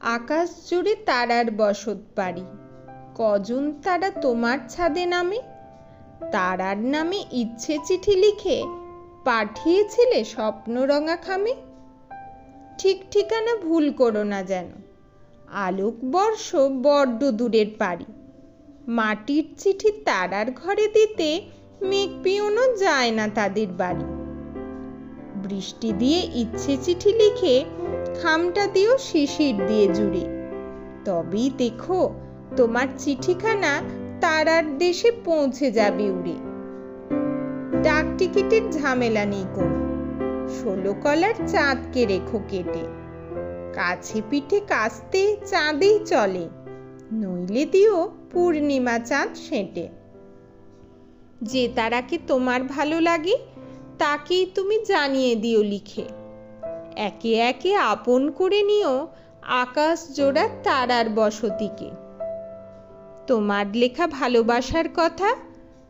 আকাশ জুড়ে তারার বসত বাড়ি। কজন তারা তোমার ছাদে নামে? তারার নামে ইচ্ছে চিঠি লিখে পাঠিয়েছিলে স্বপ্নরঙা খামে? ঠিক ঠিকানা ভুল করো না যেন। আলোক বর্ষ বড্ড দূরের পারি মাটির চিঠি তারার ঘরে দিতে মেঘ পিওনো যায় না তাদের বাড়ি। বৃষ্টি দিয়ে ইচ্ছে চিঠি লিখে খামটা দিও শিশির দিয়ে জুড়ে। তবেই দেখো, তোমার চিঠিখানা তারার দেশে পৌঁছে যাবে উড়ে। ডাক টিকিটের ঝামেলা নেই কোনো। ষোলো কলার চাঁদকে রেখো কেটে। কাছে পিঠে কাস্তে চাঁদেই চলে। নইলে দিও পূর্ণিমা চাঁদ সেঁটে। যে তারাকে তোমার ভালো লাগে, তাকেই তুমি জানিয়ে দিও লিখে। একে একে আপন করে নিও আকাশ জোড়া তারার বসতিকে। তোমার লেখা ভালোবাসার কথা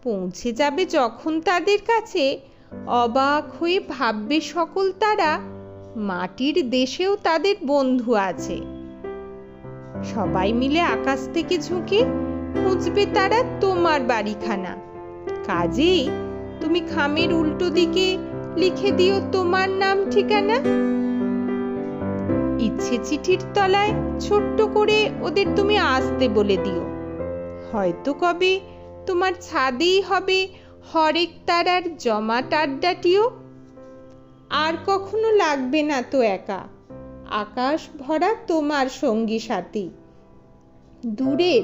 পৌঁছে যাবে যখন তাদের কাছে। অবাক হয়ে ভাববে সকল তারা, মাটির দেশেও তাদের বন্ধু আছে। সবাই মিলে আকাশ থেকে ঝুঁকে খুঁজবে তারা তোমার বাড়িখানা। কাজেই তুমি খামের উল্টো দিকে লিখে দিও তোমার নাম, ঠিকানা। ইচ্ছে চিঠির তলায় ছোট্ট করে ওদের তুমি আসতে বলে দিও। হয়তো কবে তোমার ছাদেই হবে হরেক তারার জমাট আড্ডাটিও। আর কখনো লাগবে না তো একা, আকাশ ভরা তোমার সঙ্গী সাথী। দূরের,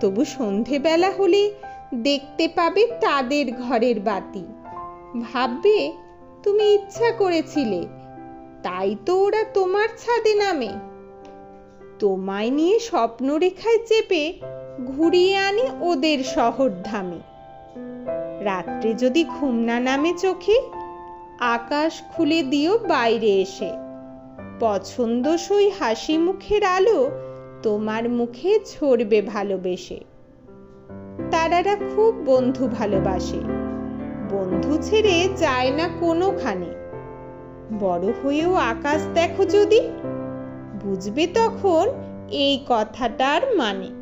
তবু সন্ধেবেলা হলে দেখতে পাবে তাদের ঘরের বাতি। ভাববে তুমি ইচ্ছা করেছিলে। তাই তো ওরা তোমার ছাদে নামে। তোমায় নিয়ে স্বপ্ন রেখায় চেপে ঘুরিয়ে আনি ওদের শহর ধামে রাত্রে যদি ঘুম না নামে চোখে, আকাশ খুলে দিও বাইরে এসে। পছন্দসই হাসি মুখের আলো তোমার মুখে ঝরবে ভালোবেসে। তারারা খুব বন্ধু ভালোবাসে। বন্ধু ছেড়ে যায় না কোনোখানে। বড় হয়েও আকাশ দেখো যদি। বুঝবে তখন এই কথাটার মানে।